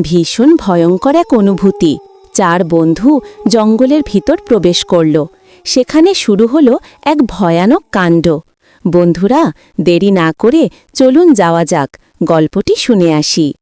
ভীষণ ভয়ঙ্কর এক অনুভূতি চার বন্ধু জঙ্গলের ভিতর প্রবেশ করল। সেখানে শুরু হলো এক ভয়ানক কাণ্ড। বন্ধুরা, দেরি না করে চলুন যাওয়া যাক, গল্পটি শুনে আসি।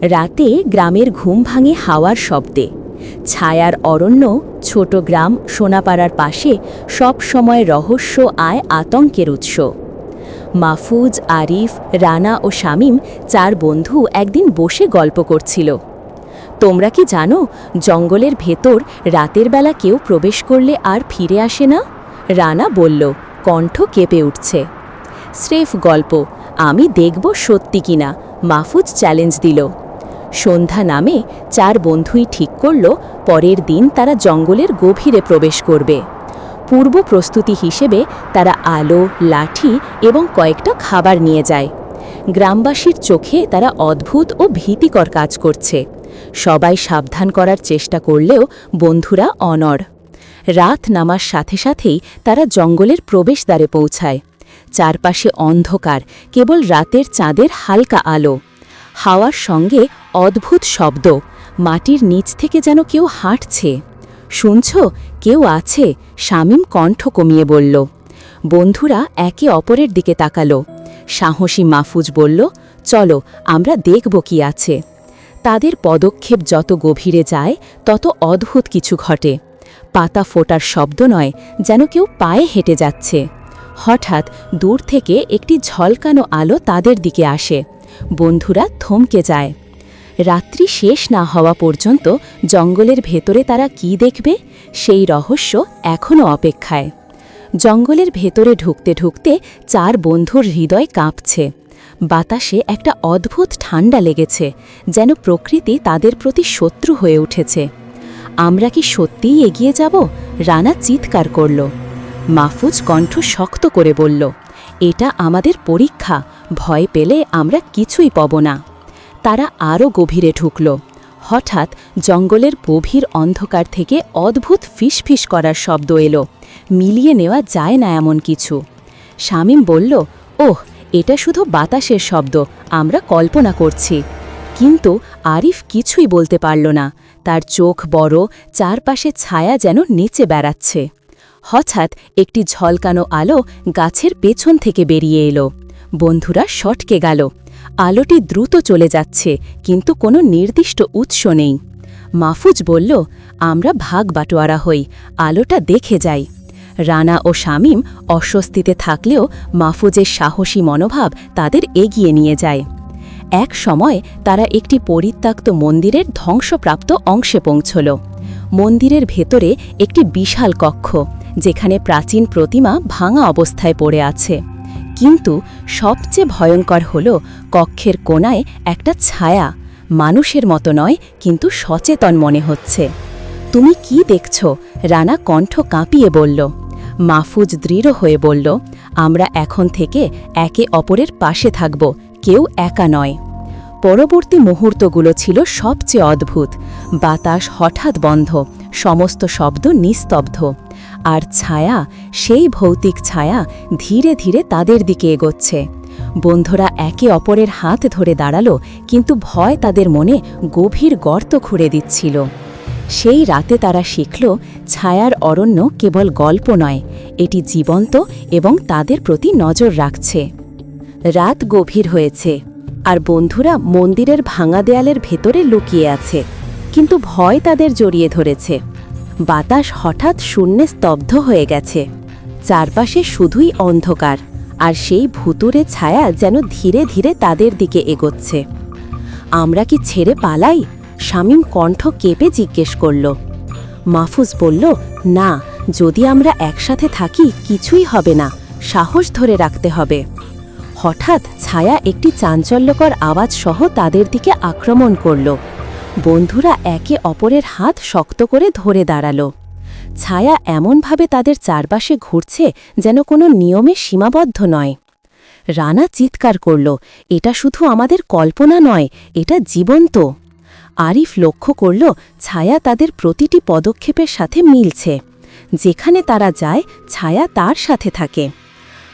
রাতে গ্রামের ঘুম ভাঙে হাওয়ার শব্দে। ছায়ার অরণ্য ছোট গ্রাম সোনাপাড়ার পাশে সব সময় রহস্য আয় আতঙ্কের উৎস। মাহফুজ, আরিফ, রানা ও শামীম চার বন্ধু একদিন বসে গল্প করছিল। তোমরা কি জানো, জঙ্গলের ভেতর রাতের বেলা কেউ প্রবেশ করলে আর ফিরে আসে না? রানা বলল, কণ্ঠ কেঁপে উঠছে। স্রেফ গল্প, আমি দেখব সত্যি কিনা, মাহফুজ চ্যালেঞ্জ দিল। সন্ধ্যা নামে চার বন্ধুই ঠিক করল পরের দিন তারা জঙ্গলের গভীরে প্রবেশ করবে। পূর্ব প্রস্তুতি হিসেবে তারা আলো, লাঠি এবং কয়েকটা খাবার নিয়ে যায়। গ্রামবাসীর চোখে তারা অদ্ভুত ও ভীতিকর কাজ করছে। সবাই সাবধান করার চেষ্টা করলেও বন্ধুরা অনড়। রাত নামার সাথে সাথেই তারা জঙ্গলের প্রবেশদ্বারে পৌঁছায়। চারপাশে অন্ধকার, কেবল রাতের চাঁদের হালকা আলো। হাওয়ার সঙ্গে অদ্ভুত শব্দ। মাটির নিচ থেকে যেন কেউ হাঁটছে। শুনছ, কেউ আছে? শামীম কণ্ঠ কমিয়ে বলল। বন্ধুরা একে অপরের দিকে তাকালো। সাহসী মাহফুজ বলল, চলো, আমরা দেখব কি আছে। তাদের পদক্ষেপ যত গভীরে যায়, তত অদ্ভুত কিছু ঘটে। পাতা ফোটার শব্দ নয়, যেন কেউ পায়ে হেঁটে যাচ্ছে। হঠাৎ দূর থেকে একটি ঝলকানো আলো তাদের দিকে আসে। বন্ধুরা থমকে যায়। রাত্রি শেষ না হওয়া পর্যন্ত জঙ্গলের ভেতরে তারা কি দেখবে? সেই রহস্য এখনও অপেক্ষায়। জঙ্গলের ভেতরে ঢুকতে ঢুকতে চার বন্ধুর হৃদয় কাঁপছে। বাতাসে একটা অদ্ভুত ঠান্ডা লেগেছে, যেন প্রকৃতি তাদের প্রতি শত্রু হয়ে উঠেছে। আমরা কি সত্যিই এগিয়ে যাব? রানা চিৎকার করল। মাহফুজ কণ্ঠ শক্ত করে বলল এটা আমাদের পরীক্ষা, ভয় পেলে আমরা কিছুই পাব না। তারা আরও গভীরে ঢুকল। হঠাৎ জঙ্গলের গভীর অন্ধকার থেকে অদ্ভুত ফিসফিস করার শব্দ এলো। মিলিয়ে নেওয়া যায় না এমন কিছু। শামীম বলল, ওহ, এটা শুধু বাতাসের শব্দ, আমরা কল্পনা করছি। কিন্তু আরিফ কিছুই বলতে পারল না। তার চোখ বড়, চারপাশে ছায়া যেন নিচে বেড়াচ্ছে। হঠাৎ একটি ঝলকানো আলো গাছের পেছন থেকে বেরিয়ে এলো। বন্ধুরা শটকে গেল। আলোটি দ্রুত চলে যাচ্ছে, কিন্তু কোনো নির্দিষ্ট উৎস নেই। মাহফুজ বলল, আমরা ভাগ বাটোয়ারা হই, আলোটা দেখে যাই। রানা ও শামীম অস্বস্তিতে থাকলেও মাহফুজের সাহসী মনোভাব তাদের এগিয়ে নিয়ে যায়। এক সময় তারা একটি পরিত্যক্ত মন্দিরের ধ্বংসপ্রাপ্ত অংশে পৌঁছল। মন্দিরের ভেতরে একটি বিশাল কক্ষ। যেখানে প্রাচীন প্রতিমা ভাঙা অবস্থায় পড়ে আছে। কিন্তু সবচেয়ে ভয়ঙ্কর হল কক্ষের কোনায় একটা ছায়া। মানুষের মতো নয়, কিন্তু সচেতন মনে হচ্ছে। তুমি কি দেখছ? রানা কণ্ঠ কাঁপিয়ে বলল। মাহফুজ দৃঢ় হয়ে বলল, আমরা এখন থেকে একে অপরের পাশে থাকব, কেউ একা নয়। পরবর্তী মুহূর্তগুলো ছিল সবচেয়ে অদ্ভুত। বাতাস হঠাৎ বন্ধ, সমস্ত শব্দ নিস্তব্ধ। আর ছায়া, সেই ভৌতিক ছায়া ধীরে ধীরে তাদের দিকে এগোচ্ছে। বন্ধুরা একে অপরের হাত ধরে দাঁড়াল, কিন্তু ভয় তাদের মনে গভীর গর্ত খুঁড়ে দিচ্ছিল। সেই রাতে তারা শিখল, ছায়ার অরণ্য কেবল গল্প নয়, এটি জীবন্ত এবং তাদের প্রতি নজর রাখছে। রাত গভীর হয়েছে, আর বন্ধুরা মন্দিরের ভাঙা দেয়ালের ভেতরে লুকিয়ে আছে, কিন্তু ভয় তাদের জড়িয়ে ধরেছে। বাতাস হঠাৎ শূন্যে স্তব্ধ হয়ে গেছে। চারপাশে শুধুই অন্ধকার, আর সেই ভুতুরে ছায়া যেন ধীরে ধীরে তাদের দিকে এগোচ্ছে। আমরা কি ছেড়ে পালাই? শামীম কণ্ঠ কেঁপে জিজ্ঞেস করল। মাহফুজ বলল, না, যদি আমরা একসাথে থাকি কিছুই হবে না, সাহস ধরে রাখতে হবে। হঠাৎ ছায়া একটি চাঞ্চল্যকর আওয়াজ সহ তাদের দিকে আক্রমণ করল। বন্ধুরা একে অপরের হাত শক্ত করে ধরে দাঁড়াল। ছায়া এমনভাবে তাদের চারপাশে ঘুরছে যেন কোনো নিয়মে সীমাবদ্ধ নয়। রানা চিৎকার করল, এটা শুধু আমাদের কল্পনা নয়, এটা জীবন্ত। আরিফ লক্ষ্য করল, ছায়া তাদের প্রতিটি পদক্ষেপের সাথে মিলছে। যেখানে তারা যায়, ছায়া তার সাথে থাকে।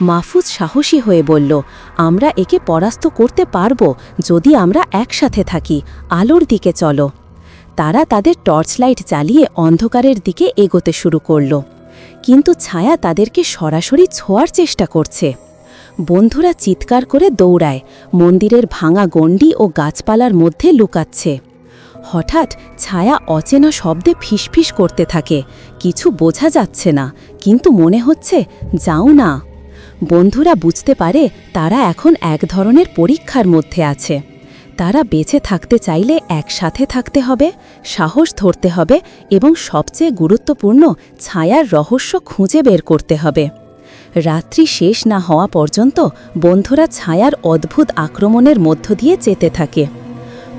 মাহফুজ সাহসী হয়ে বলল, আমরা একে পরাস্ত করতে পারব যদি আমরা একসাথে থাকি। আলোর দিকে চলো। তারা তাদের টর্চ লাইট জ্বালিয়ে অন্ধকারের দিকে এগোতে শুরু করল। কিন্তু ছায়া তাদেরকে সরাসরি ছোঁয়ার চেষ্টা করছে। বন্ধুরা চিৎকার করে দৌড়ায়, মন্দিরের ভাঙা গণ্ডি ও গাছপালার মধ্যে লুকাচ্ছে। হঠাৎ ছায়া অচেনা শব্দে ফিসফিস করতে থাকে। কিছু বোঝা যাচ্ছে না, কিন্তু মনে হচ্ছে, যাও না। বন্ধুরা বুঝতে পারে তারা এখন এক ধরনের পরীক্ষার মধ্যে আছে। তারা বেঁচে থাকতে চাইলে একসাথে থাকতে হবে, সাহস ধরতে হবে এবং সবচেয়ে গুরুত্বপূর্ণ ছায়ার রহস্য খুঁজে বের করতে হবে। রাত্রি শেষ না হওয়া পর্যন্ত বন্ধুরা ছায়ার অদ্ভুত আক্রমণের মধ্য দিয়ে যেতে থাকে।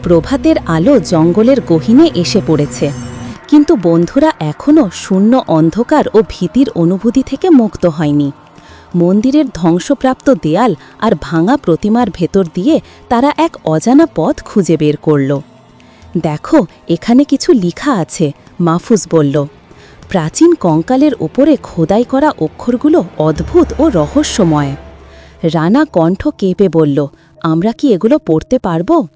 প্রভাতের আলো জঙ্গলের গহীনে এসে পড়েছে। কিন্তু বন্ধুরা এখনও শূন্য অন্ধকার ও ভীতির অনুভূতি থেকে মুক্ত হয়নি। মন্দিরের ধ্বংসপ্রাপ্ত দেয়াল আর ভাঙা প্রতিমার ভেতর দিয়ে তারা এক অজানা পথ খুঁজে বের করল। দেখো, এখানে কিছু লিখা আছে, মাহফুজ বলল। প্রাচীন কঙ্কালের ওপরে খোদাই করা অক্ষরগুলো অদ্ভুত ও রহস্যময়। রানা কণ্ঠ কেঁপে বলল, আমরা কি এগুলো পড়তে পারব?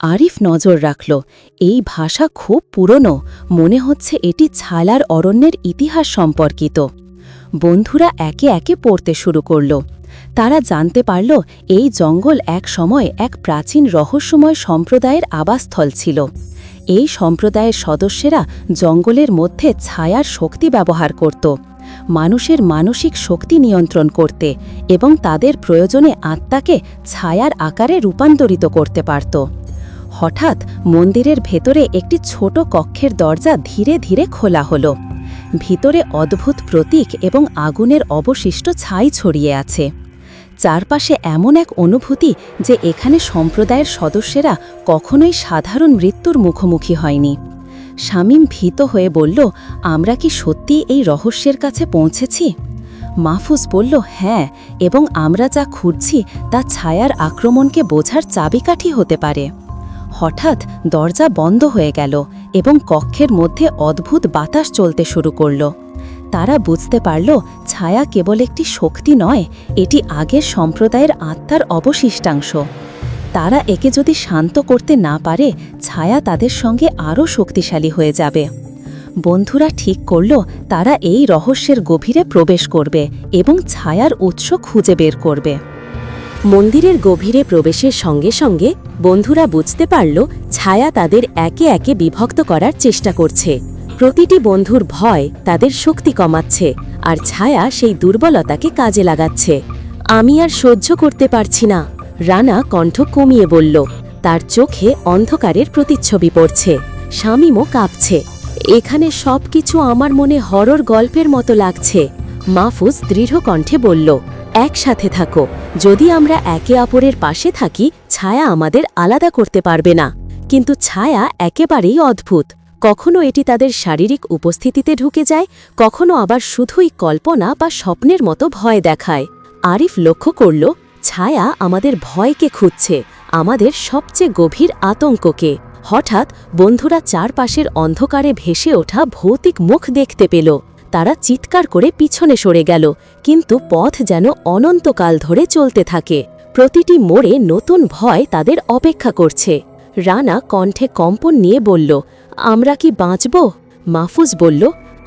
আরিফ নজর রাখল, এই ভাষা খুব পুরনো। মনে হচ্ছে এটি ছালার অরণ্যের ইতিহাস সম্পর্কিত। বন্ধুরা একে একে পড়তে শুরু করল। তারা জানতে পারল এই জঙ্গল এক সময় এক প্রাচীন রহস্যময় সম্প্রদায়ের আবাসস্থল ছিল। এই সম্প্রদায়ের সদস্যেরা জঙ্গলের মধ্যে ছায়ার শক্তি ব্যবহার করত, মানুষের মানসিক শক্তি নিয়ন্ত্রণ করতে এবং তাদের প্রয়োজনে আত্মাকে ছায়ার আকারে রূপান্তরিত করতে পারত। হঠাৎ মন্দিরের ভেতরে একটি ছোট কক্ষের দরজা ধীরে ধীরে খোলা হলো। ভিতরে অদ্ভুত প্রতীক এবং আগুনের অবশিষ্ট ছাই ছড়িয়ে আছে। চারপাশে এমন এক অনুভূতি যে এখানে সম্প্রদায়ের সদস্যেরা কখনোই সাধারণ মৃত্যুর মুখোমুখি হয়নি। শামীম ভীত হয়ে বলল, আমরা কি সত্যি এই রহস্যের কাছে পৌঁছেছি? মাহফুজ বলল হ্যাঁ এবং আমরা যা খুঁজছি তা ছায়ার আক্রমণকে বোঝার চাবিকাঠি হতে পারে। হঠাৎ দরজা বন্ধ হয়ে গেল এবং কক্ষের মধ্যে অদ্ভুত বাতাস চলতে শুরু করল। তারা বুঝতে পারল, ছায়া কেবল একটি শক্তি নয়, এটি আগের সম্প্রদায়ের আত্মার অবশিষ্টাংশ। তারা একে যদি শান্ত করতে না পারে, ছায়া তাদের সঙ্গে আরও শক্তিশালী হয়ে যাবে। বন্ধুরা ঠিক করল, তারা এই রহস্যের গভীরে প্রবেশ করবে এবং ছায়ার উৎস খুঁজে বের করবে। মন্দিরের গভীরে প্রবেশের সঙ্গে সঙ্গে বন্ধুরা বুঝতে পারল ছায়া তাদের একে একে বিভক্ত করার চেষ্টা করছে। প্রতিটি বন্ধুর ভয় তাদের শক্তি কমাচ্ছে আর ছায়া সেই দুর্বলতাকে কাজে লাগাচ্ছে। আমি আর সহ্য করতে পারছি না, রানা কণ্ঠ কমিয়ে বলল। তার চোখে অন্ধকারের প্রতিচ্ছবি পড়ছে। শামিমও কাঁপছে। এখানে সবকিছু আমার মনে হরর গল্পের মতো লাগছে। মাহফুজ দৃঢ় কণ্ঠে বলল একসাথে থাকো। যদি আমরা একে অপরের পাশে থাকি, ছায়া আমাদের আলাদা করতে পারবে না। কিন্তু ছায়া একেবারেই অদ্ভুত। কখনো এটি তাদের শারীরিক উপস্থিতিতে ঢুকে যায়, কখনো আবার শুধুই কল্পনা বা স্বপ্নের মতো ভয় দেখায়। আরিফ লক্ষ্য করল, ছায়া আমাদের ভয়কে খুঁজছে, আমাদের সবচেয়ে গভীর আতঙ্ককে। হঠাৎ বন্ধুরা চারপাশের অন্ধকারে ভেসে ওঠা ভৌতিক মুখ দেখতে পেল। তারা চিৎকার করে পিছনে সরে গেল, কিন্তু পথ যেন অনন্তকাল ধরে চলতে থাকে। প্রতিটি মোড়ে নতুন ভয় তাদের অপেক্ষা করছে। রানা কণ্ঠে কম্পন নিয়ে বলল, আমরা কি বাঁচব? মাহফুজ বলল,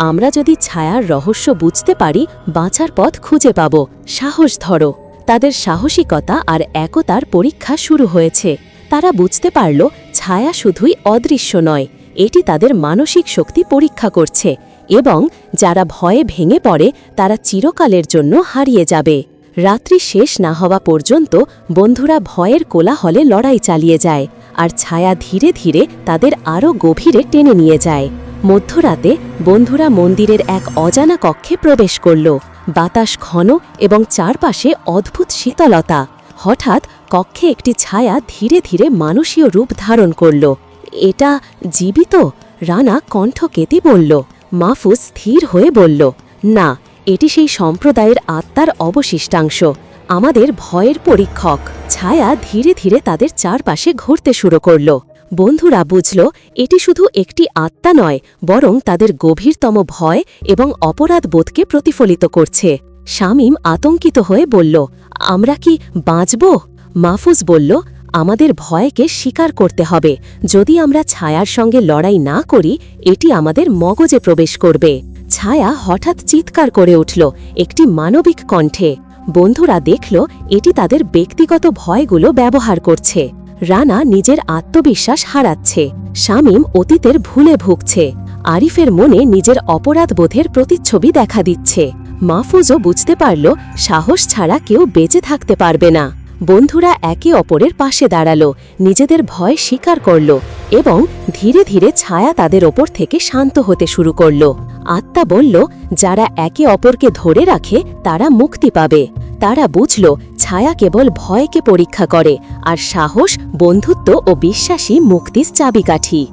আমরা যদি ছায়ার রহস্য বুঝতে পারি, বাঁচার পথ খুঁজে পাব। সাহস ধরো। তাদের সাহসিকতা আর একতার পরীক্ষা শুরু হয়েছে। তারা বুঝতে পারল, ছায়া শুধুই অদৃশ্য নয়, এটি তাদের মানসিক শক্তি পরীক্ষা করছে। এবং যারা ভয়ে ভেঙে পড়ে, তারা চিরকালের জন্য হারিয়ে যাবে। রাত্রি শেষ না হওয়া পর্যন্ত বন্ধুরা ভয়ের কোলাহলে লড়াই চালিয়ে যায় আর ছায়া ধীরে ধীরে তাদের আরও গভীরে টেনে নিয়ে যায়। মধ্যরাতে বন্ধুরা মন্দিরের এক অজানা কক্ষে প্রবেশ করল। বাতাস ঘন এবং চারপাশে অদ্ভুত শীতলতা। হঠাৎ কক্ষে একটি ছায়া ধীরে ধীরে মানুষীয় রূপ ধারণ করল। এটা জীবিত? রানা কণ্ঠ বলল। মাহফুজ স্থির হয়ে বলল, না, এটি সেই সম্প্রদায়ের আত্মার অবশিষ্টাংশ। আমাদের ভয়ের পরীক্ষক। ছায়া ধীরে ধীরে তাদের চারপাশে ঘুরতে শুরু করল। বন্ধুরা বুঝল, এটি শুধু একটি আত্মা নয়, বরং তাদের গভীরতম ভয় এবং অপরাধ বোধকে প্রতিফলিত করছে। শামীম আতঙ্কিত হয়ে বলল, আমরা কি বাঁচব? মাহফুজ বলল আমাদের ভয়কে স্বীকার করতে হবে। যদি আমরা ছায়ার সঙ্গে লড়াই না করি, এটি আমাদের মগজে প্রবেশ করবে। ছায়া হঠাৎ চিৎকার করে উঠল, একটি মানবিক কণ্ঠে। বন্ধুরা দেখল, এটি তাদের ব্যক্তিগত ভয়গুলো ব্যবহার করছে। রানা নিজের আত্মবিশ্বাস হারাচ্ছে। শামীম অতীতের ভুলে ভুগছে। আরিফের মনে নিজের অপরাধবোধের প্রতিচ্ছবি দেখা দিচ্ছে। মাহফুজও বুঝতে পারল, সাহস ছাড়া কেউ বেঁচে থাকতে পারবে না। বন্ধুরা একে অপরের পাশে দাঁড়াল, নিজেদের ভয় স্বীকার করল এবং ধীরে ধীরে ছায়া তাদের ওপর থেকে শান্ত হতে শুরু করল। আত্মা বলল, যারা একে অপরকে ধরে রাখে, তারা মুক্তি পাবে। তারা বুঝল, ছায়া কেবল ভয়কে পরীক্ষা করে, আর সাহস, বন্ধুত্ব ও বিশ্বাসী মুক্তির চাবিকাঠি।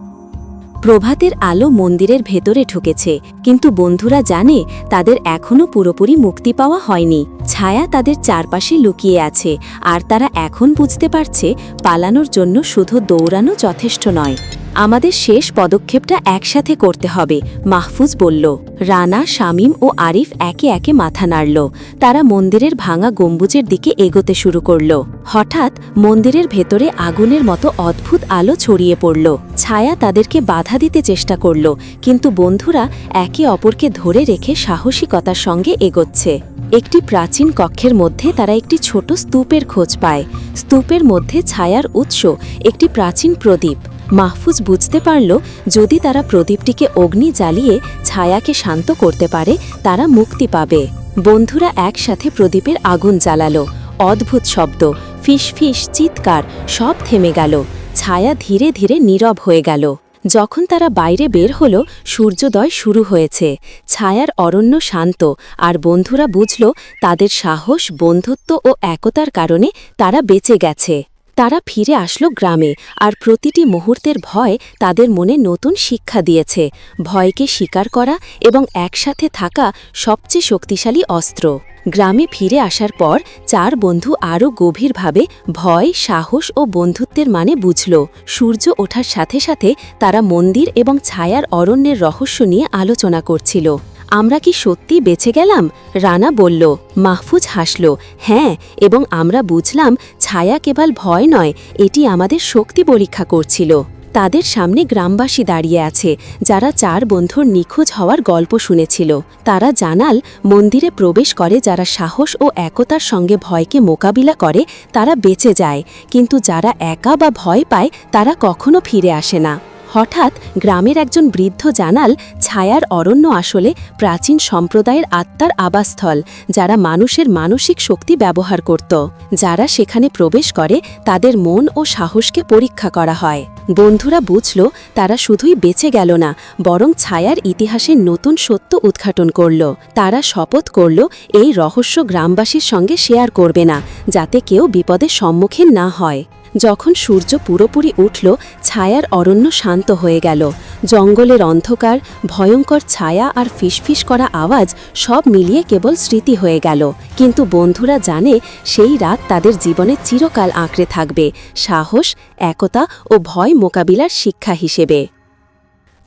প্রভাতের আলো মন্দিরের ভেতরে ঢুকেছে, কিন্তু বন্ধুরা জানে তাদের এখনও পুরোপুরি মুক্তি পাওয়া হয়নি। ছায়া তাদের চারপাশে লুকিয়ে আছে, আর তারা এখন বুঝতে পারছে পালানোর জন্য শুধু দৌড়ানো যথেষ্ট নয়। আমাদের শেষ পদক্ষেপটা একসাথে করতে হবে, মাহফুজ বলল। রানা, শামীম ও আরিফ একে একে মাথা নাড়ল। তারা মন্দিরের ভাঙা গম্বুজের দিকে এগোতে শুরু করল। হঠাৎ মন্দিরের ভেতরে আগুনের মতো অদ্ভুত আলো ছড়িয়ে পড়ল। ছায়া তাদেরকে বাধা দিতে চেষ্টা করল, কিন্তু বন্ধুরা একে অপরকে ধরে রেখে সাহসিকতার সঙ্গে এগোচ্ছে। একটি প্রাচীন কক্ষের মধ্যে তারা একটি ছোট স্তূপের খোঁজ পায়। স্তূপের মধ্যে ছায়ার উৎস একটি প্রাচীন প্রদীপ। মাহফুজ বুঝতে পারল, যদি তারা প্রদীপটিকে অগ্নি জ্বালিয়ে ছায়াকে শান্ত করতে পারে, তারা মুক্তি পাবে। বন্ধুরা একসাথে প্রদীপের আগুন জ্বালালো। অদ্ভুত শব্দ, ফিস চিৎকার, সব থেমে গেল। ছায়া ধীরে ধীরে নীরব হয়ে গেল। যখন তারা বাইরে বের হল, সূর্যোদয় শুরু হয়েছে। ছায়ার অরণ্য শান্ত, আর বন্ধুরা বুঝল, তাদের সাহস, বন্ধুত্ব ও একতার কারণে তারা বেঁচে গেছে। তারা ফিরে আসলো গ্রামে, আর প্রতিটি মুহূর্তের ভয় তাদের মনে নতুন শিক্ষা দিয়েছে। ভয়কে স্বীকার করা এবং একসাথে থাকা সবচেয়ে শক্তিশালী অস্ত্র। গ্রামে ফিরে আসার পর চার বন্ধু আরও গভীরভাবে ভয়, সাহস ও বন্ধুত্বের মানে বুঝল। সূর্য ওঠার সাথে সাথে তারা মন্দির এবং ছায়ার অরণ্যের রহস্য নিয়ে আলোচনা করছিল। আমরা কি সত্যি বেঁচে গেলাম? রানা বলল। মাহফুজ হাসল। হ্যাঁ এবং আমরা বুঝলাম ছায়া কেবল ভয় নয়, এটি আমাদের শক্তি পরীক্ষা করছিল। তাদের সামনে গ্রামবাসী দাঁড়িয়ে আছে, যারা চার বন্ধুর নিখোঁজ হওয়ার গল্প শুনেছিল। তারা জানাল, মন্দিরে প্রবেশ করে যারা সাহস ও একতার সঙ্গে ভয়কে মোকাবিলা করে, তারা বেঁচে যায়। কিন্তু যারা একা বা ভয় পায়, তারা কখনো ফিরে আসে না। হঠাৎ গ্রামের একজন বৃদ্ধ জানাল, ছায়ার অরণ্য আসলে প্রাচীন সম্প্রদায়ের আত্মার আবাসস্থল, যারা মানুষের মানসিক শক্তি ব্যবহার করত। যারা সেখানে প্রবেশ করে, তাদের মন ও সাহসকে পরীক্ষা করা হয়। বন্ধুরা বুঝল, তারা শুধুই বেঁচে গেল না, বরং ছায়ার ইতিহাসের নতুন সত্য উদ্ঘাটন করল। তারা শপথ করল, এই রহস্য গ্রামবাসীর সঙ্গে শেয়ার করবে না, যাতে কেউ বিপদের সম্মুখীন না হয়। যখন সূর্য পুরোপুরি উঠল, ছায়ার অরণ্য শান্ত হয়ে গেল। জঙ্গলের অন্ধকার, ভয়ঙ্কর ছায়া আর ফিসফিস করা আওয়াজ সব মিলিয়ে কেবল স্মৃতি হয়ে গেল। কিন্তু বন্ধুরা জানে, সেই রাত তাদের জীবনে চিরকাল আঁকড়ে থাকবে, সাহস, একতা ও ভয় মোকাবিলার শিক্ষা হিসেবে।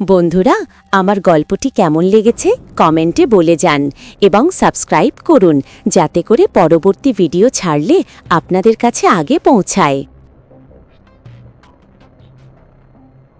বন্ধুরা, আমার গল্পটি কেমন লেগেছে? কমেন্টে বলে যান এবং সাবস্ক্রাইব করুন, যাতে করে পরবর্তী ভিডিও ছাড়লে আপনাদের কাছে আগে পৌঁছায়।